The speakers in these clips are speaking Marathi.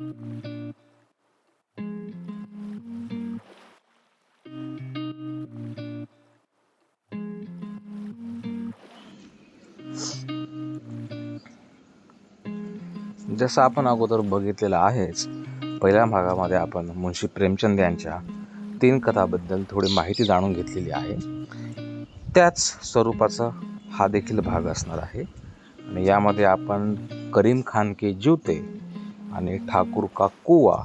जसं आपण अगोदर बघितलेलं आहेच पहिल्या भागामध्ये आपण मुंशी प्रेमचंद यांच्या तीन कथाबद्दल थोडी माहिती जाणून घेतलेली आहे. त्याच स्वरूपाचा हा देखील भाग असणार आहे. आणि यामध्ये आपण करीम खान के जूते आणि ठाकूर का कुवा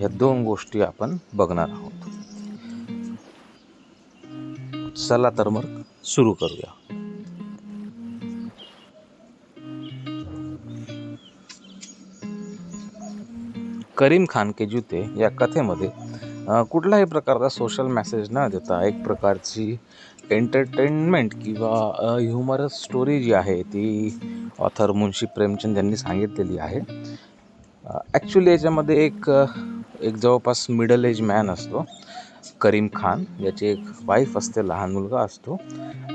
या दोन गोष्टी आपण बघणार आहोत. चला तर मग सुरू करूया. करीम खान के जूते या कथेमध्ये कुठलाही प्रकारचा सोशल मेसेज न देता एक प्रकारची एंटरटेनमेंट किंवा ह्युमरस स्टोरी जी आहे ती ऑथर मुन्शी प्रेमचंद यांनी सांगितलेली आहे. ॲक्च्युली याच्यामध्ये एक एक जवळपास मिडल एज मॅन असतो करीम खान. याची एक वाईफ असते लहान मुलगा असतो.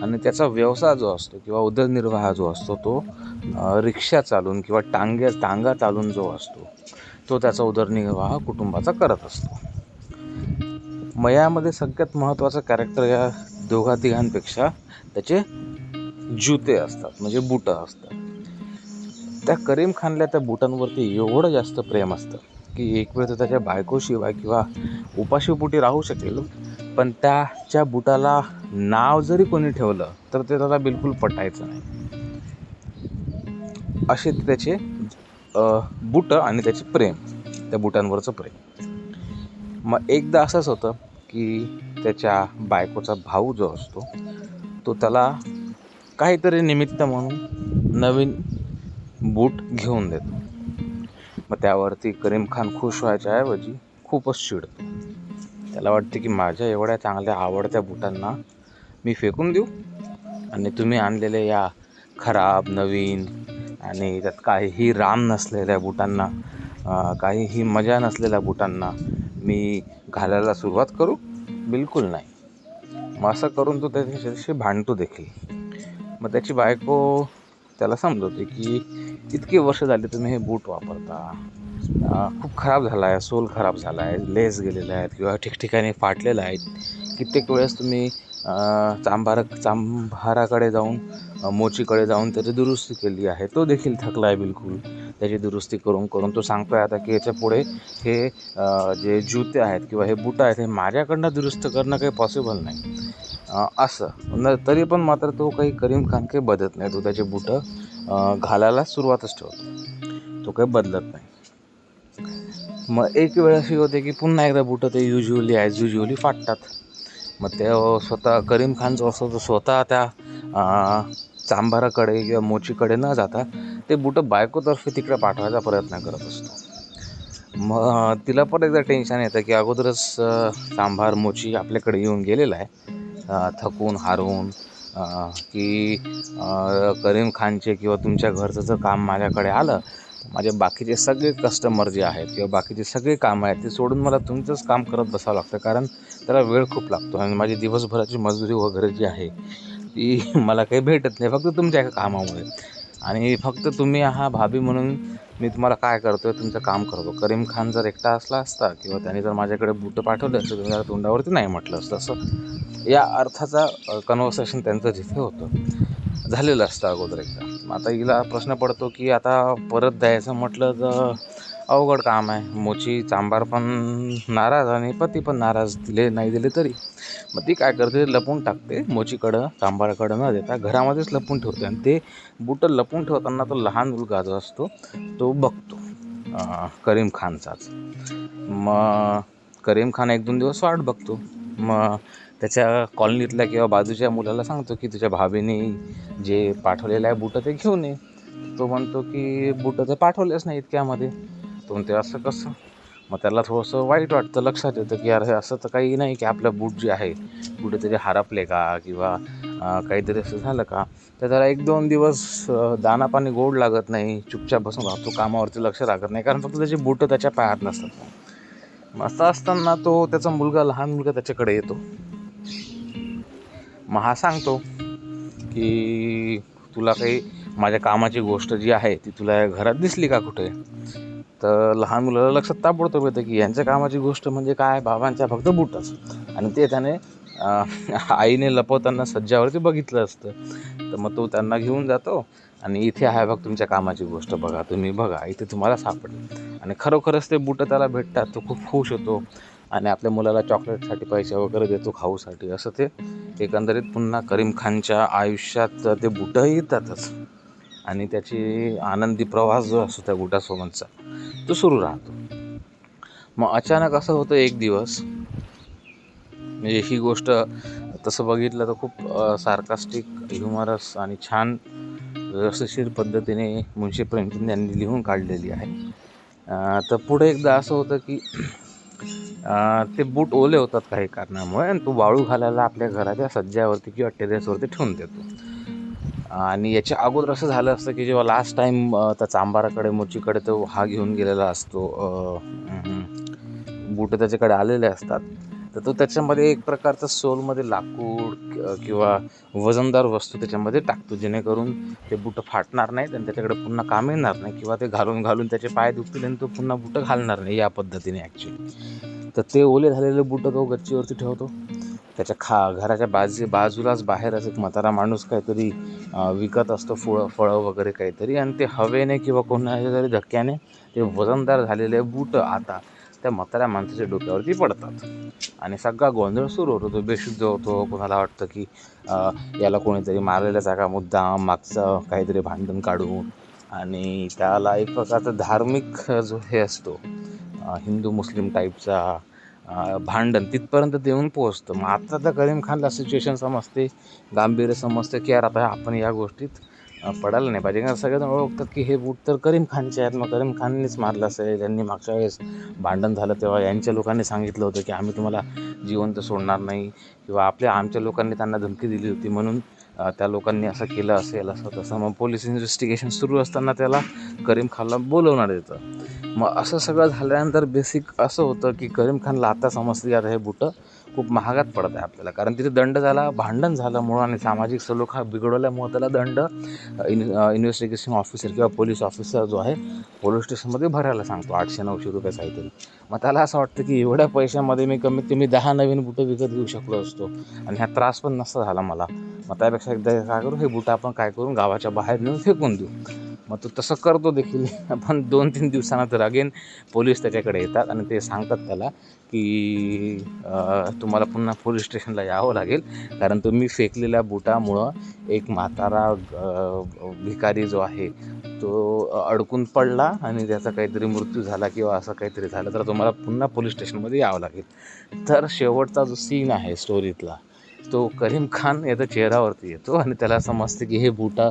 आणि त्याचा व्यवसाय जो असतो किंवा उदरनिर्वाह जो असतो तो रिक्षा चालून किंवा टांग्या टांगा चालून जो असतो तो त्याचा उदरनिर्वाह कुटुंबाचा करत असतो. मग यामध्ये सगळ्यात महत्त्वाचं कॅरेक्टर या दोघा तिघांपेक्षा त्याचे जुते असतात म्हणजे बुटं असतात. त्या करीम खानला त्या बुटांवरती एवढं जास्त प्रेम असतं की एक वेळ तर त्याच्या बायकोशिवाय किंवा उपाशीपोटी राहू शकेल. पण त्याच्या बुटाला नाव जरी कोणी ठेवलं तर ते त्याला बिलकुल पटायचं नाही. असे त्याचे बुटं आणि त्याचे प्रेम त्या बुटांवरचं प्रेम. मग एकदा असंच होतं की त्याच्या बायकोचा भाऊ जो असतो तो त्याला काहीतरी निमित्त म्हणून नवीन बूट घेऊन देतो. मग त्यावरती करीम खान खुश व्हायच्या ऐवजी खूपच चिडतो. त्याला वाटते की माझ्या एवढ्या चांगल्या आवडत्या बुटांना मी फेकून देऊ. आणि तुम्ही आणलेल्या या खराब नवीन आणि त्यात काहीही राम नसलेल्या बुटांना काहीही मजा नसलेल्या बुटांना मी घालायला सुरुवात करू? बिलकुल नाही. मग असं करून तो त्याच्याशी भांडतो देखील. मग त्याची बायको त्याला समजवते की इतके वर्ष झाले तुम्ही हे बूट वापरता. खूप खराब झाला आहे सोल खराब झाला आहे लेस गेलेले आहेत किंवा ठिकठिकाणी फाटलेलं आहेत. कित्येक वेळेस तुम्ही चांभारा चांभाराकडे जाऊन मोचीकडे जाऊन त्याची दुरुस्ती केली आहे. तो देखील थकला आहे बिलकुल. त्याची दुरुस्ती करून करून तो सांगतोय आता की याच्यापुढे हे जे जुते आहेत किंवा हे बुटं आहेत हे माझ्याकडनं दुरुस्त करणं काही पॉसिबल नाही. असं. न तरी पण मात्र तो काही करीम खान काही बदलत नाही. तो त्याचे बुटं घालायला सुरुवातच ठेवतो. तो काही बदलत नाही. मग एक वेळ अशी होते की पुन्हा एकदा बुटं ते युजली ॲज युजली फाटतात. मग ते स्वतः करीम खानचं असं तो स्वतः त्या चांभाराकडे किंवा मोचीकडे न जाता ते बुटं बायकोतर्फे तिकडे पाठवायचा प्रयत्न करत असतो. मग तिला पण एकदा टेन्शन येतं की अगोदरच सांभार मोची आपल्याकडे येऊन गेलेला आहे. थकून हारून की करीम खानचे किंवा तुमच्या घरचं जर काम माझ्याकडे आलं तर माझे बाकीचे सगळे कस्टमर जे आहेत किंवा बाकीचे सगळे कामं आहेत ते सोडून मला तुमचंच काम करत बसावं लागतं. कारण त्याला वेळ खूप लागतो आणि माझी दिवसभराची मजुरी वगैरे जी आहे ती मला काही भेटत नाही फक्त तुमच्या एका कामामुळे. आणि फक्त तुम्ही हा भाभी म्हणून मी तुम्हाला काय करतो आहे तुमचं काम करतो. करीम खान जर एकटा असला असता किंवा त्याने जर माझ्याकडे बुटं पाठवले असतं तुम्ही त्याला तोंडावरती नाही म्हटलं असतं. असं या अर्थाचा कन्व्हर्सेशन त्यांचं जिथे होतं. झालेलं असतं अगोदर एकदा. मग आता हिला प्रश्न पडतो की आता परत द्यायचं म्हटलं तर अवघड काम आहे. मोची चांबार पण नाराज आणि पती पण नाराज दिले नाही दिले तरी. मग ती काय करते? लपून टाकते मोचीकडं चांबाराकडं न देता. घरामध्येच लपून ठेवते आणि ते बुटं लपून ठेवताना तो लहान मुलगा जो असतो तो बघतो करीम खानचाच. मग करीम खान एक दोन दिवस वाट बघतो. मग त्याच्या कॉलनीतल्या किंवा बाजूच्या मुलाला सांगतो की तुझ्या भाभीने जे पाठवलेलं आहे बुटं ते घेऊन ये. तो म्हणतो की बुटं तर पाठवलेच नाही इतक्यामध्ये. तो ते असं कसं? मग त्याला थोडंसं वाईट वाटतं. लक्षात येतं की अरे असं तर काही नाही की आपलं बूट जे आहे कुठेतरी हरपले का किंवा काहीतरी असं झालं का? तर त्याला एक दोन दिवस दाना पाणी गोड लागत नाही. चुपचाप बसून राहतो. कामावरती लक्ष लागत नाही. कारण फक्त त्याची बुटं त्याच्या पायात नसतात. मग असं असताना तो त्याचा मुलगा लहान मुलगा त्याच्याकडे येतो. मग हा सांगतो की तुला काही माझ्या कामाची गोष्ट जी आहे ती तुला घरात दिसली का कुठे? तर लहान मुलाला लक्षात ताबडतोब येतं की यांच्या कामाची गोष्ट म्हणजे काय? बाबांच्या फक्त बुटच. आणि ते त्याने आईने लपवताना सज्जावरती बघितलं असतं. तर मग तो त्यांना घेऊन जातो आणि इथे आहे बघ तुमच्या कामाची गोष्ट बघा तुम्ही बघा इथे तुम्हाला सापडेल. आणि खरोखरच ते बुटं त्याला भेटतात तो खूप खुश होतो. आणि आपल्या मुलाला चॉकलेटसाठी पैसे वगैरे देतो खाऊसाठी. असं ते एकंदरीत पुन्हा करीम खानच्या आयुष्यात ते बुटं येतातच. आणि त्याची आनंदी प्रवास जो असतो त्या गुटासोबतचा तो सुरू राहतो. मग अचानक असं होतं एक दिवस म्हणजे ही गोष्ट तसं बघितलं तर खूप सार्कास्टिक ह्युमरस आणि छान व्यवस्थिशीर पद्धतीने मुंशी प्रेमचंद यांनी लिहून काढलेली आहे. तर पुढे एकदा असं होतं की ते बूट ओले होतात काही कारणामुळे आणि तो वाळू घालायला आपल्या घराच्या सज्जावरती किंवा टेरेसवरती ठेवून देतो. आणि याच्या अगोदर असं झालं असतं की जेव्हा लास्ट टाईम त्याचा आंबाराकडे मोचीकडे तो हा घेऊन गेलेला असतो बूट त्याच्याकडे आलेले असतात. तर तो त्याच्यामध्ये एक प्रकारचं सोलमध्ये लाकूड किंवा वजनदार वस्तू त्याच्यामध्ये टाकतो जेणेकरून ते बुटं फाटणार नाहीत आणि त्याच्याकडे पुन्हा काम येणार नाही किंवा ते घालून घालून त्याचे पाय दुखतील आणि तो पुन्हा बुटं घालणार नाही या पद्धतीने ॲक्च्युली तर ते ओले झालेले बुटं तो गच्चीवरती ठेवतो. त्याच्या खा घराच्या बाजू बाजूलाच बाहेर असं एक म्हातारा माणूस काहीतरी विकत असतो फुळं फळं वगैरे काहीतरी आणि ते हवेने किंवा कोणाच्या तरी धक्क्याने ते वजनदार झालेले बूट आता त्या म्हाताऱ्या माणसाच्या डोक्यावरती पडतात. आणि सगळा गोंधळ सुरू होतो. तो बेशुद्ध होतो. कोणाला वाटतं की याला कोणीतरी मारलेला जागा मुद्दाम मागचं काहीतरी भांडण काढून आणि त्याला एक प्रकारचा धार्मिक जो हे असतो हिंदू मुस्लिम टाईपचा भांडण तिथपर्यंत देऊन पोहोचतं. मग आता तर करीम खानला सिच्युएशन समजते गांभीर्य समजते की यार आता आपण या गोष्टीत पडायला नाही पाहिजे. कारण सगळेजण ओळखतात की हे बूट तर करीम खानचे आहेत. मग करीम खाननेच मारलं असेल त्यांनी मागच्या वेळेस भांडण झालं तेव्हा यांच्या लोकांनी सांगितलं होतं की आम्ही तुम्हाला जिवंत सोडणार नाही किंवा आपल्या आमच्या लोकांनी त्यांना धमकी दिली होती म्हणून त्या लोकांनी असं केलं असेल असं तसं. मग पोलीस इन्व्हेस्टिगेशन सुरू असताना त्याला करीम खानला बोलवणार येतं. मग असं सगळं झाल्यानंतर बेसिक असं होतं की करीम खानला आता समजते की आता हे बुटं खूप महागात पडत आहे आपल्याला. कारण तिथे दंड झाला भांडण झाल्यामुळं आणि सामाजिक सलोखा बिघडवल्यामुळं त्याला दंड इन इन्व्हेस्टिगेशन ऑफिसर किंवा पोलीस ऑफिसर जो आहे पोलीस स्टेशनमध्ये भरायला सांगतो. आठशे नऊशे रुपये काहीतरी. मग त्याला असं वाटतं की एवढ्या पैशामध्ये मी कमीत कमी दहा नवीन बुटं विकत घेऊ शकलो असतो. आणि हा त्रास पण नसता झाला मला. मग त्यापेक्षा एकदा काय करू? हे बुटं आपण काय करून गावाच्या बाहेर नेऊन फेकून देऊ. मग तो तसं करतो देखील. पण दोन तीन दिवसानंतर अगेन पोलीस त्याच्याकडे येतात आणि ते सांगतात त्याला की तुम्हाला पुन्हा पोलीस स्टेशनला यावं लागेल. कारण तुम्ही फेकलेल्या बुटामुळं एक म्हातारा भिकारी जो आहे तो अडकून पडला आणि त्याचा काहीतरी मृत्यू झाला किंवा असं काहीतरी झालं तर तुम्हाला पुन्हा पोलीस स्टेशनमध्ये यावं लागेल. तर शेवटचा जो सीन आहे स्टोरीतला तो करीम खान याच्या चेहऱ्यावरती येतो आणि त्याला समजते की हे बुटा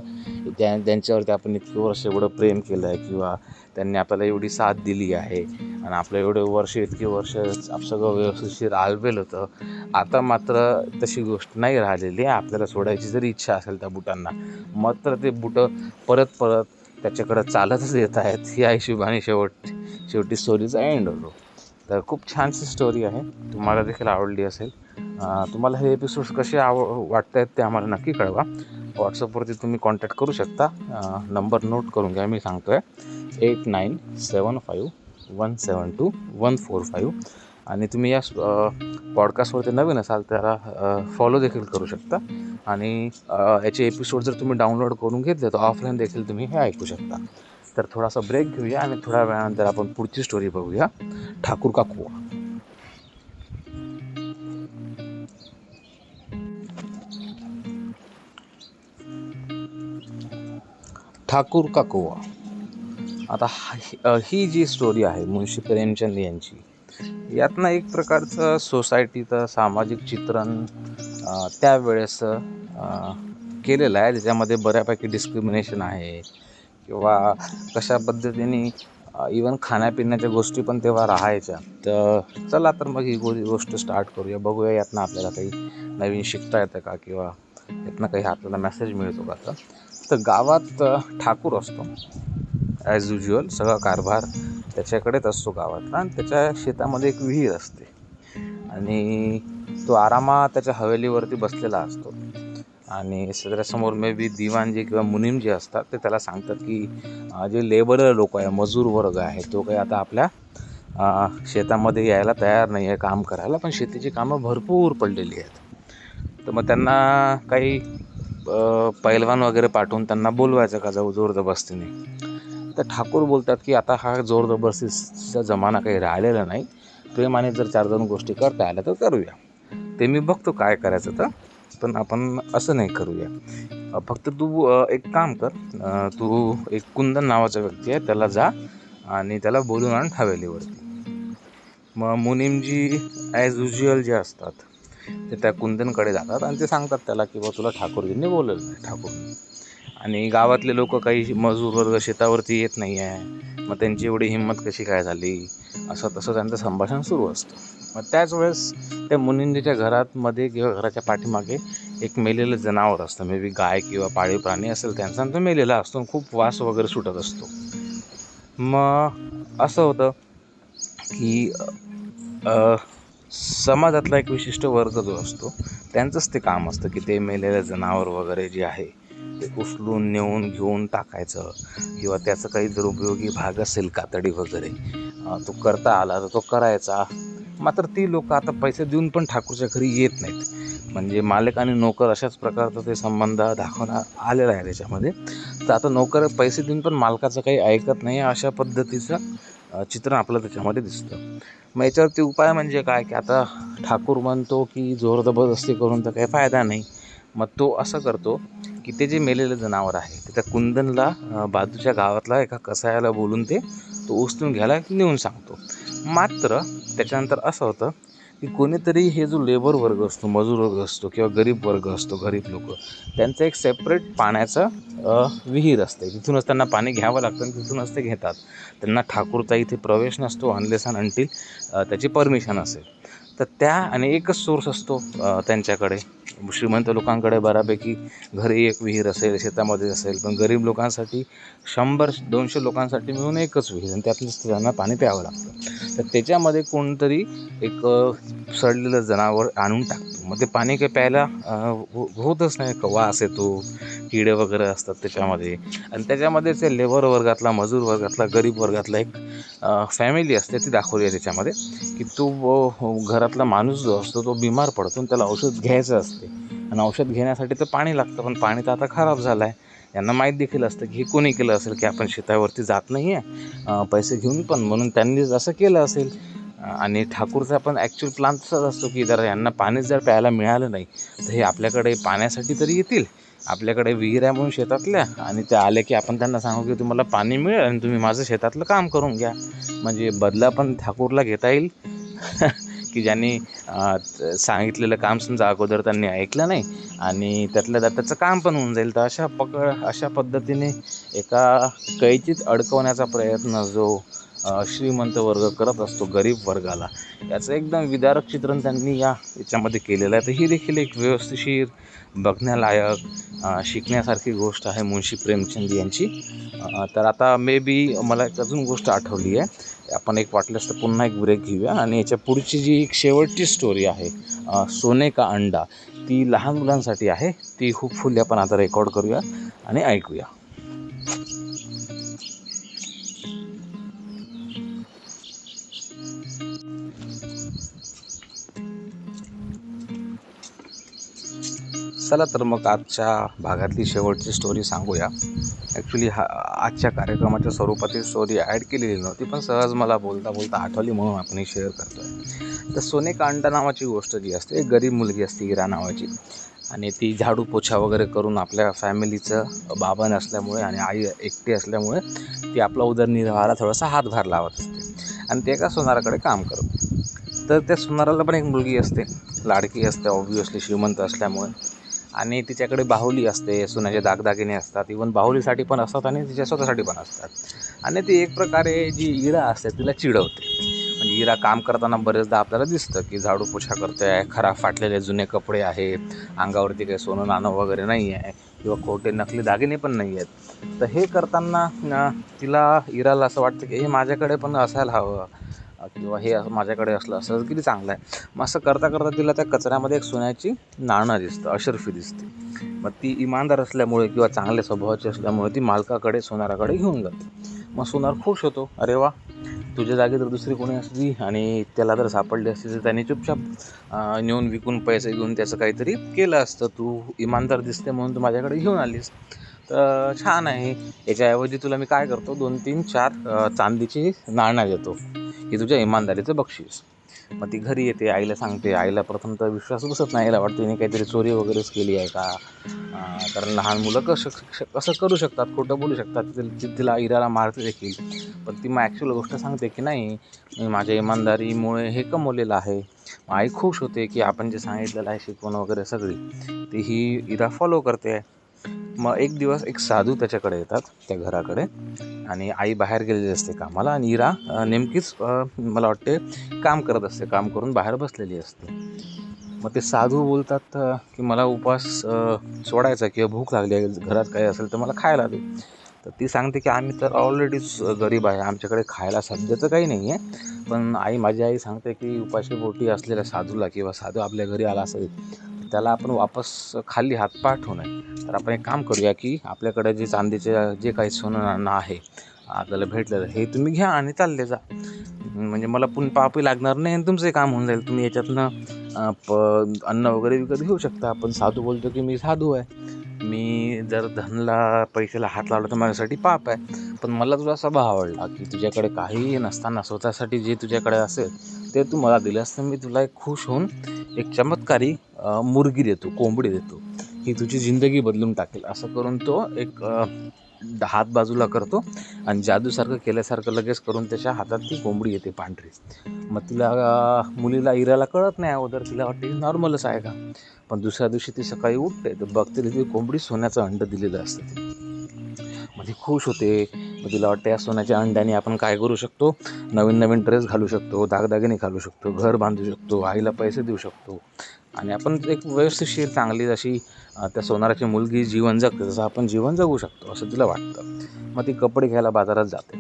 त्या त्यांच्यावरती आपण इतकी वर्ष एवढं प्रेम केलं आहे किंवा त्यांनी आपल्याला एवढी साथ दिली आहे. आणि आपलं एवढे वर्ष इतकी वर्ष आप सगळं व्यवस्थितशीर आलबेल होतं. आता मात्र तशी गोष्ट नाही राहिलेली आहे. आपल्याला सोडायची जरी इच्छा असेल त्या बुटांना मात्र ते बुटं परत परत त्याच्याकडं चालतच येत आहेत. ही हिशोबाने शेवट शेवटी स्टोरीचा एंड होतो. तर खूप छानशी स्टोरी आहे. तुम्हाला देखील आवडली असेल. तुम्हाला हे एपिसोड्स कसे आव वाटत आहेत ते आम्हाला नक्की कळवा. व्हॉट्सअपवरती तुम्ही कॉन्टॅक्ट करू शकता. नंबर नोट करून घ्या मी सांगतो आहे eight nine seven five one seven two one four five आणि तुम्ही या पॉडकास्टवरती नवीन असाल त्याला फॉलो देखील करू शकता. आणि याचे एपिसोड जर तुम्ही डाउनलोड करून घेतले तर ऑफलाईन देखील तुम्ही हे ऐकू शकता. तर थोडासा ब्रेक घेऊया आणि थोड्या वेळानंतर आपण पुढची स्टोरी बघूया. ठाकूर का कुवा ठाकूर का कुवा आता हा- ही जी स्टोरी आहे मुंशी प्रेमचंद यांची यातनं एक प्रकारचं सोसायटीचं सामाजिक चित्रण त्यावेळेस केलेलं आहे. त्याच्यामध्ये बऱ्यापैकी डिस्क्रिमिनेशन आहे किंवा कशा पद्धतीने इवन खाण्यापिण्याच्या गोष्टी पण तेव्हा राहायच्या. तर चला तर मग ही गो गोष्ट स्टार्ट करूया. बघूया यातनं आपल्याला काही नवीन शिकता येतं का किंवा यातनं काही आपल्याला मेसेज मिळतो का तर तर गावात ठाकूर असतो. ॲज युज्युअल सगळा कारभार त्याच्याकडेच असतो गावातला आणि त्याच्या शेतामध्ये एक विहीर असते. आणि तो आरामात त्याच्या हवेलीवरती बसलेला असतो. आणि त्याच्यासमोर मे बी दिवाण जे किंवा मुनीम जे असतात ते त्याला सांगतात की जे लेबर लोक आहे मजूर वर्ग आहे तो काही आता आपल्या शेतामध्ये यायला तयार नाही आहे काम करायला पण शेतीची कामं भरपूर पडलेली आहेत. तर मग त्यांना काही पैलवान वगैरे पाठवून त्यांना बोलवायचं का जाऊ जोर जबरदस्तीने तर ठाकूर बोलतात की आता हा जोर जबरदस्तीचा जमाना काही राहिलेला नाही. प्रेमाने जर चार दोन गोष्टी करता आल्या तर करूया. ते मी बघतो काय करायचं तर पण आपण असं नाही करूया. फक्त तू एक काम कर. तू एक कुंदन नावाचा व्यक्ती आहे त्याला जा आणि त्याला बोलून आण हवेलीवरती. मग मुनीमजी ॲज युज्युअल जे असतात ते त्या कुंदनकडे जातात आणि ते सांगतात त्याला की बा तुला ठाकूरजींनी बोलवलं आहे ठाकूर. आणि गावातले लोक काही मजूर वर्ग शेतावरती येत नाही आहे. मग त्यांची एवढी हिंमत कशी काय झाली? असं तसं त्यांचं संभाषण सुरू असतं. मग त्याच वेळेस त्या मुनिंदीच्या घरातमध्ये किंवा घराच्या पाठीमागे एक मेलेलं जनावर असतं. मे बी गाय किंवा पाळीव प्राणी असेल त्यांचा आणि तो मेलेला असतो आणि खूप वास वगैरे सुटत असतो. मग असं होतं की समाजातला एक विशिष्ट वर्ग जो असतो त्यांचंच ते काम असतं की ते मेलेलं जनावर वगैरे जे आहे ते उचलून नेऊन घेऊन टाकायचं. किंवा त्याचं काही जर उपयोगी भाग असेल कातडी वगैरे तो करता आला तर तो करायचा. मात्र ती लोक आता पैसे देऊन पण ठाकूरच्या घरी येत नाहीत. म्हणजे मालक आणि नोकर अशाच प्रकारचा ते संबंध दाखवण्यात आलेला आहे त्याच्यामध्ये. तर आता नोकर पैसे देऊन पण मालकाचं काही ऐकत नाही अशा पद्धतीचं. चित्र आपलं त्याच्यामध्ये दिसतं. मग याच्यावरती उपाय म्हणजे काय की आता ठाकूर म्हणतो की जोर जबरदस्ती करून तर काही फायदा नाही. मग तो असं करतो की ते जे मेलेलं जनावर आहे ते त्या कुंदनला बाजूच्या गावातला एका कसायाला बोलून ते तो उचलून घ्यायला नेऊन सांगतो. मात्र त्याच्यानंतर असं होतं की कोणीतरी हे जो लेबर वर्ग असतो मजूर वर्ग असतो किंवा गरीब वर्ग असतो गरीब लोक त्यांचं एक सेपरेट पाण्याचं विहीर असते तिथूनच त्यांना पाणी घ्यावं लागतं आणि तिथूनच ते घेतात. त्यांना ठाकूरचा इथे प्रवेश नसतो अनलेस अँड अंटील त्याची परमिशन असेल. तर त्या आणि एकच सोर्स असतो त्यांच्याकडे. श्रीमंत लोकांकडे बऱ्यापैकी घरी एक विहीर असेल शेतामध्ये असेल पण गरीब लोकांसाठी शंभर दोनशे लोकांसाठी मिळून एकच विहीर आणि त्यातलंच त्यांना पाणी प्यावं लागतं. तर त्याच्यामध्ये कोणतरी एक सडलेलं जनावर आणून टाक मग ते पाणी काही प्यायला हो- होतच नाही वास येतो किडे वगैरे असतात त्याच्यामध्ये. आणि त्याच्यामध्ये ते लेबर वर्गातला मजूर वर्गातला गरीब वर्गातला एक फॅमिली असते ती दाखवली आहे त्याच्यामध्ये की तो हो, घरातला माणूस जो असतो तो बिमार पडतो आणि त्याला औषध घ्यायचं असते. आणि औषध घेण्यासाठी तर पाणी लागतं पण पाणी तर आता खराब झालं आहे यांना माहीत देखील असतं की हे कोणी केलं असेल की आपण शेतावरती जात नाही आहे पैसे घेऊन पण. म्हणून त्यांनीच असं केलं असेल आणि ठाकूरचा पण ॲक्च्युअल प्लान तसाच असतो की जर यांना पाणीच जर प्यायला मिळालं नाही तर हे आपल्याकडे पाण्यासाठी तरी येतील. आपल्याकडे विहीर आहे म्हणून शेतातल्या आणि ते आले की आपण त्यांना सांगू की तुम्हाला पाणी मिळेल आणि तुम्ही माझं शेतातलं काम करून घ्या. म्हणजे बदला पण ठाकूरला घेता येईल. की ज्यांनी सांगितलेलं काम समजा अगोदर त्यांनी ऐकलं नाही आणि त्यातल्या त्याचं काम पण होऊन जाईल. तर अशा पकड अशा पद्धतीने एका कैचीत अडकवण्याचा प्रयत्न जो श्रीमंत वर्ग करत असतो गरीब वर्गाला. याचं एकदम विदारक चित्रण त्यांनी या याच्यामध्ये केलेलं आहे. तर ही देखील एक व्यवस्थिशीर बघण्यालायक शिकण्यासारखी गोष्ट आहे मुंशी प्रेमचंद यांची. तर आता मे बी मला एक अजून गोष्ट आठवली आहे. आपण एक वाटल्यास तर पुन्हा एक ब्रेक घेऊया आणि याच्या पुढची जी एक शेवटची स्टोरी आहे सोने का अंडा ती लहान मुलांसाठी आहे. ती होपफुली आपण आता रेकॉर्ड करूया आणि ऐकूया. चला तर मग आजच्या भागातली शेवटची स्टोरी सांगूया. ॲक्च्युली हा आजच्या कार्यक्रमाच्या स्वरूपातील स्टोरी ॲड केलेली नव्हती पण सहज मला बोलता बोलता आठवली म्हणून आपण शेअर करतो आहे तर सोने कांडा नावाची गोष्ट जी असते एक गरीब मुलगी असते इरा नावाची. आणि ती झाडू पोछा वगैरे करून आपल्या फॅमिलीचं बाबा नसल्यामुळे आणि आई एकटी असल्यामुळे ती आपला उदरनिर्वाहाला थोडासा हातभार लावत असते. आणि ते एका सोनाराकडे काम करते. तर त्या सोनाराला पण एक मुलगी असते. लाडकी असते ऑब्वियसली श्रीमंत असल्यामुळे. आणि तिच्याकडे बाहुली असते सोन्याचे दागदागिने असतात. इवन बाहुलीसाठी पण असतात आणि तिच्या स्वतःसाठी पण असतात. आणि ती एक प्रकारे जी इरा असते तिला चिडवते. म्हणजे इरा काम करताना बरेचदा आपल्याला दिसतं की झाडू पोछा करते आहे खराब फाटलेले जुने कपडे आहेत अंगावरती काही सोनं नाणं वगैरे नाही आहे किंवा खोटे नकली दागिने पण नाही आहेत. तर हे करताना तिला इराला असं वाटतं की हे माझ्याकडे पण असायला हवं. किंवा हे असं माझ्याकडे असलं असं किती चांगलं आहे. मग असं करता करता तिला त्या कचऱ्यामध्ये एक सोन्याची नाणं दिसतं अशर्फी दिसते. मग ती इमानदार असल्यामुळे किंवा चांगल्या स्वभावाची असल्यामुळे ती मालकाकडे सोनाराकडे घेऊन जाते. मग सोनार खुश होतो. अरे वा तुझ्या जागी तर दुसरी कोणी असली आणि त्याला जर सापडली असती तर त्याने चुपचाप नेऊन विकून पैसे घेऊन त्याचं काहीतरी केलं असतं. तू इमानदार दिसते म्हणून तू माझ्याकडे घेऊन आलीस. तर छान आहे. याच्याऐवजी तुला मी काय करतो दोन तीन चार चांदीची नाणं देतो ही तुझ्या इमानदारीचं बक्षीस. मग ती घरी येते आईला सांगते. आईला प्रथम तर विश्वास बसत नाही. आईला वाटतं तिने काहीतरी चोरी वगैरेच केली आहे का? कारण लहान मुलं कसं कसं करू शकतात? खोटं बोलू शकतात. तिला इराला मारते देखील. पण ती मग ॲक्च्युअल गोष्ट सांगते की नाही मी माझ्या इमानदारीमुळे हे कमवलेलं आहे. आई खुश होते की आपण जे सांगितलेलं आहे शिकवण वगैरे सगळी. ती ही इरा फॉलो करते. मग एक दिवस एक साधू त्याच्याकडे येतात त्या घराकडे. आणि आई बाहेर गेलेली असते कामाला. आणि इरा नेमकीच मला वाटते काम करत असते काम करून बाहेर बसलेली असते. मग ते साधू बोलतात की मला उपवास सोडायचा किंवा भूक लागली आहे घरात काही असेल तर मला खायला दे. तर ती सांगते की आम्ही तर ऑलरेडीच गरीब आहे आमच्याकडे खायला सध्याचं काही नाही आहे. पण आई माझी आई सांगते की उपाशी बोटी असलेल्या साधूला किंवा साधू आपल्या घरी आला असेल त्याला आपण वापस खाली हात पाठवू नये. तर आपण एक काम करूया की आपल्याकडे जे चांदीचे जे काही सोनं नाणं आहे आपल्याला भेटलं हे तुम्ही घ्या आणि चालले जा. म्हणजे मला पुन पापही लागणार नाही आणि तुमचं काम होऊन जाईल. तुम्ही याच्यातनं प अन्न वगैरे विकत घेऊ शकता. आपण साधू बोलतो की मी साधू आहे. मी जर धनला पैशाला हात लावला तर माझ्यासाठी पाप आहे. पण मला तुझा स्वभाव आवडला की तुझ्याकडे काहीही नसताना स्वतःसाठी जे तुझ्याकडे असेल ते तू मला दिलंस तर मी तुला एक खुश होऊन एक चमत्कारी मुर्गी देतो कोंबडी देतो. ही तुझी जिंदगी बदलून टाकेल. असं करून तो एक हात बाजूला करतो आणि जादूसारखं केल्यासारखं लगेच करून त्याच्या हातात ती कोंबडी येते पांढरी. मग तिला मुलीला इराला कळत नाही अगोदर. तिला वाटते नॉर्मलच आहे का? पण दुसऱ्या दिवशी ती सकाळी उठते. तर बघते तर ती कोंबडी सोन्याचं अंड दिलेलं असतं मग ती खुश होते. मग तिला वाटतं या सोन्याच्या अंड्याने आपण काय करू शकतो? नवीन नवीन ड्रेस घालू शकतो दागदागिने घालू शकतो घर बांधू शकतो आईला पैसे देऊ शकतो. आणि आपण एक व्यवस्थितशीर चांगली अशी अं, त्या सोनाराची मुलगी जीवन जगते तसं आपण जीवन जगू शकतो असं तिला वाटतं. मग ती कपडे घ्यायला बाजारात जाते.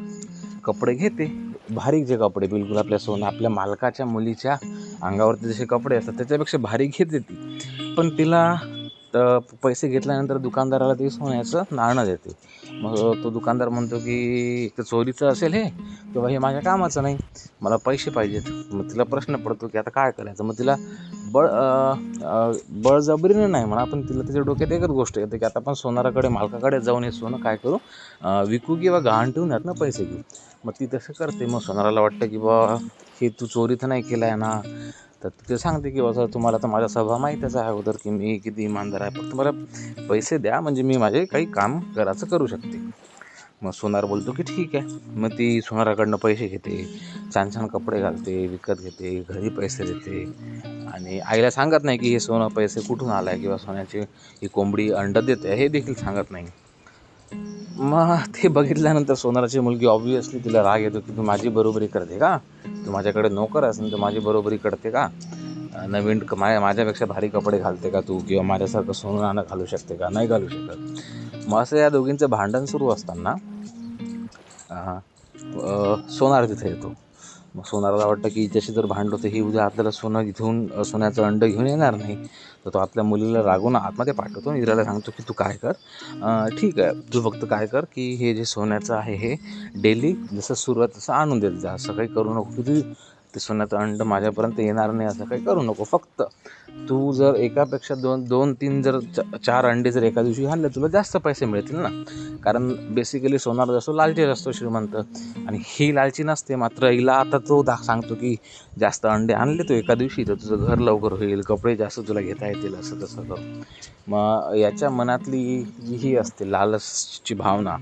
कपडे घेते. भारी जे कपडे बिलकुल आपल्या सोनं आपल्या मालकाच्या मुलीच्या अंगावरती जसे कपडे असतात त्याच्यापेक्षा भारी घेते ती पण तिला तर पैसे घेतल्यानंतर दुकानदाराला ते सोन्याचं नाणं देते. मग तो दुकानदार म्हणतो की एक तर चोरीचं असेल हे किंवा हे माझ्या कामाचं नाही. मला पैसे पाहिजेत. मग तिला प्रश्न पडतो की आता काय करायचं? मग तिला बळ बळजबरीने बळजबरीनं नाही म्हणा पण तिला तिच्या डोक्यात एकच गोष्ट येते की आता आपण सोनाराकडे मालकाकडे जाऊन हे सोनं काय करू? विकू किंवा गहाण ठेवून यातनं पैसे घेऊ. मग ती तसं करते. मग सोनाराला वाटतं की बा हे तू चोरी तर नाही केलं आहे ना. तर ते सांगते की बा तुम्हाला तर माझा स्वभाव माहीतच आहे अगोदर की मी किती इमानदार आहे. फक्त मला पैसे द्या. म्हणजे मी माझे काही काम घराचं करू शकते. मग सोनार बोलतो की ठीक आहे. मग ती सोनाराकडनं पैसे घेते छान छान कपडे घालते विकत घेते घरी पैसे देते. आणि आईला सांगत नाही की हे सोनं पैसे कुठून आलं आहे किंवा सोन्याची ही कोंबडी अंड देते हे देखील सांगत नाही. मग ते बघितल्यानंतर सोनाराची मुलगी ऑब्वियसली तिला राग येतो की तू माझी बरोबरी करते का? तू माझ्याकडे नोकर असेल तर माझी बरोबरी करते का? नवीन माझ्या माझ्यापेक्षा भारी कपडे घालते का तू किंवा माझ्यासारखं सोनं नाणं घालू शकते का? नाही घालू शकत. मग असं या दोघींचं भांडण सुरू असताना सोनार तिथे येतो. मग सोनाराला वाटतं की हिच्याशी जर भांडलो तर ही उद्या आपल्याला सोनं घेऊन सोन्याचं अंड घेऊन येणार नाही. तर तो आपल्या मुलीला रागवून आतमध्ये पाठवतो आणि इराला सांगतो की तू काय कर? ठीक आहे. तू फक्त काय कर की हे जे सोन्याचं आहे हे डेली जसं सुरुवात तसं आणून देत जा. असं काही करू नको की तू ते सोन्याचं अंड माझ्यापर्यंत येणार नाही असं काही करू नको. फक्त तू जर एकापेक्षा दोन दोन तीन जर चार अंडे जर एका दिवशी आणले तुला जास्त पैसे मिळतील ना? कारण बेसिकली सोनार असतो लालचीच असतो श्रीमंत. आणि ही लालची नसते मात्र हिला आता तो दा सांगतो की जास्त अंडे आणले तू एका दिवशी तर तुझं घर लवकर होईल कपडे जास्त तुला घेता येतील असं तसं कर मग याच्या मनातली जी ही असते लालसची भावना.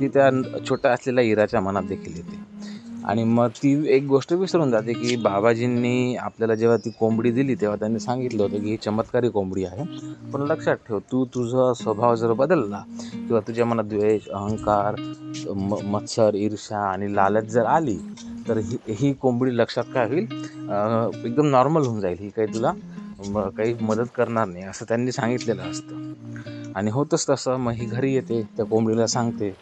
ती त्या छोट्या असलेल्या इराच्या मनात देखील येते. आणि मग ती एक गोष्ट विसरून जाते की बाबाजींनी आपल्याला जेव्हा ती कोंबडी दिली तेव्हा त्यांनी सांगितलं होतं की ही चमत्कारी कोंबडी आहे. पण लक्षात ठेव तू तुझा स्वभाव जर बदलला किंवा तुझ्या मनात द्वेष अहंकार म मत्सर ईर्ष्या आणि लालच जर आली तर ही ही कोंबडी लक्षात काय होईल? एकदम नॉर्मल होऊन जाईल. ही काही तुला काही मदत करणार नाही असं त्यांनी सांगितलेलं असतं. आणि होतंच तसं. मग ही घरी येते त्या कोंबडीला सांगते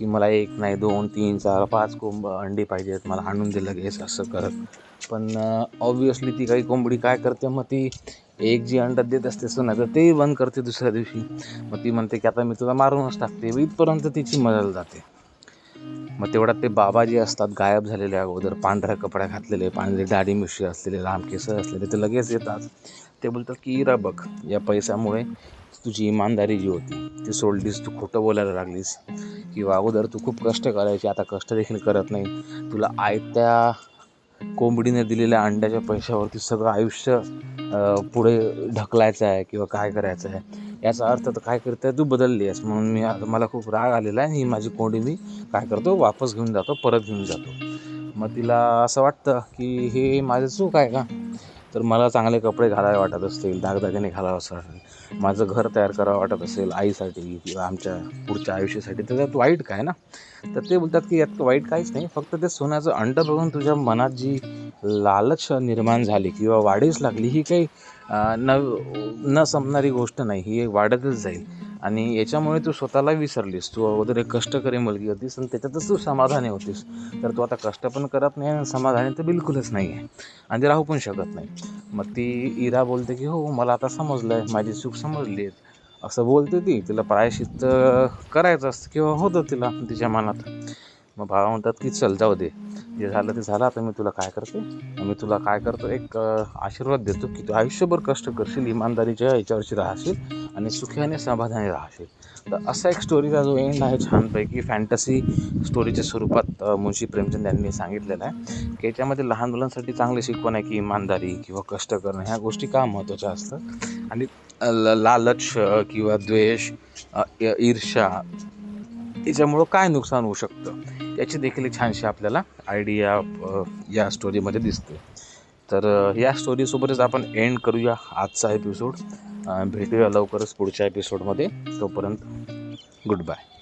की मला एक नाही दोन तीन चार पाच कोंब अंडी पाहिजेत मला आणून दे लगेच असं करत. पण ऑब्वियसली ती काही कोंबडी काय करते मग ती एक जी अंडा देत असते सोनं तर तेही बंद करते दुसऱ्या दिवशी. मग ती म्हणते की आता मी तुला मारूनच टाकते इथपर्यंत तिची मजल जाते. मग तेवढ्यात ते बाबा जे असतात गायब झालेले अगोदर पांढऱ्या कपड्या घातलेले पांढरे दाढी मिशी असलेले लांब केसर असलेले ते लगेच येतात. ते बोलतात की इरा बघ या पैशामुळे तुझी इमानदारी जी होती ती सोडलीस तू खोटं बोलायला लागलीस. किंवा अगोदर तू खूप कष्ट करायची आता कष्ट देखील करत नाही. तुला आयत्या कोंबडीने दिलेल्या अंड्याच्या पैशावरती सगळं आयुष्य पुढे ढकलायचं आहे किंवा काय करायचं आहे याचा अर्थ तर काय करते तू बदलली आहेस. म्हणून मी आता मला खूप राग आलेला आहे. ही माझी कोंडी मी काय करतो वापस घेऊन जातो परत घेऊन जातो. मग तिला असं वाटतं की हे माझं चूक आहे का? तर मला चांगले कपडे घालावे वाटत असतील दागदागिने घालावं असं माझं घर तयार करावं वाटत असेल आईसाठी किंवा आमच्या पुढच्या आयुष्यासाठी. तर त्यात वाईट काय ना? तर ते बोलतात की यात वाईट काहीच नाही फक्त ते सोन्याचं अंड बघून तुझ्या मनात जी लालच निर्माण झाली किंवा वाढीस लागली ही काही न न संपणारी गोष्ट नाही ही एक वाढतच जाईल. आणि याच्यामुळे तू स्वतःला विसरलीस. तू अगोदर एक कष्टकरी मुलगी होतीस आणि त्याच्यातच तू समाधानी होतीस. तर तू आता कष्ट पण करत नाही आणि समाधानी तर बिलकुलच नाही आहे आणि ते राहू पण शकत नाही. मग ती इरा बोलते की हो मला आता समजलं आहे माझी चूक समजली आहे. असं बोलते ती. तिला प्रायशित करायचं असतं किंवा होतं तिला तिच्या मनात. मग भावा म्हणतात की चल जाऊ दे. जे झालं ते झालं. आता मी तुला काय करते? मी तुला काय करतो? एक आशीर्वाद देतो की तू आयुष्यभर कष्ट करशील इमानदारीच्या याच्यावरची राहशील आणि सुखी समाधानी राहशील. तर असा एक स्टोरीचा जो एंड आहे छानपैकी फॅन्टसी स्टोरीच्या स्वरूपात मुंशी प्रेमचंद यांनी सांगितलेलं आहे की याच्यामध्ये लहान मुलांसाठी चांगली शिकवण आहे की इमानदारी किंवा कष्ट करणं ह्या गोष्टी का महत्त्वाच्या असतात? आणि लालच किंवा द्वेष ईर्षा याच्यामुळं काय नुकसान होऊ शकतं? याची देखील छानशी आपल्याला आयडिया या स्टोरीमध्ये दिसते. तर या स्टोरीसोबतच आपण एंड करूया आजचा एपिसोड भेटूया लवकरच पुढच्या एपिसोडमध्ये तोपर्यंत गुड बाय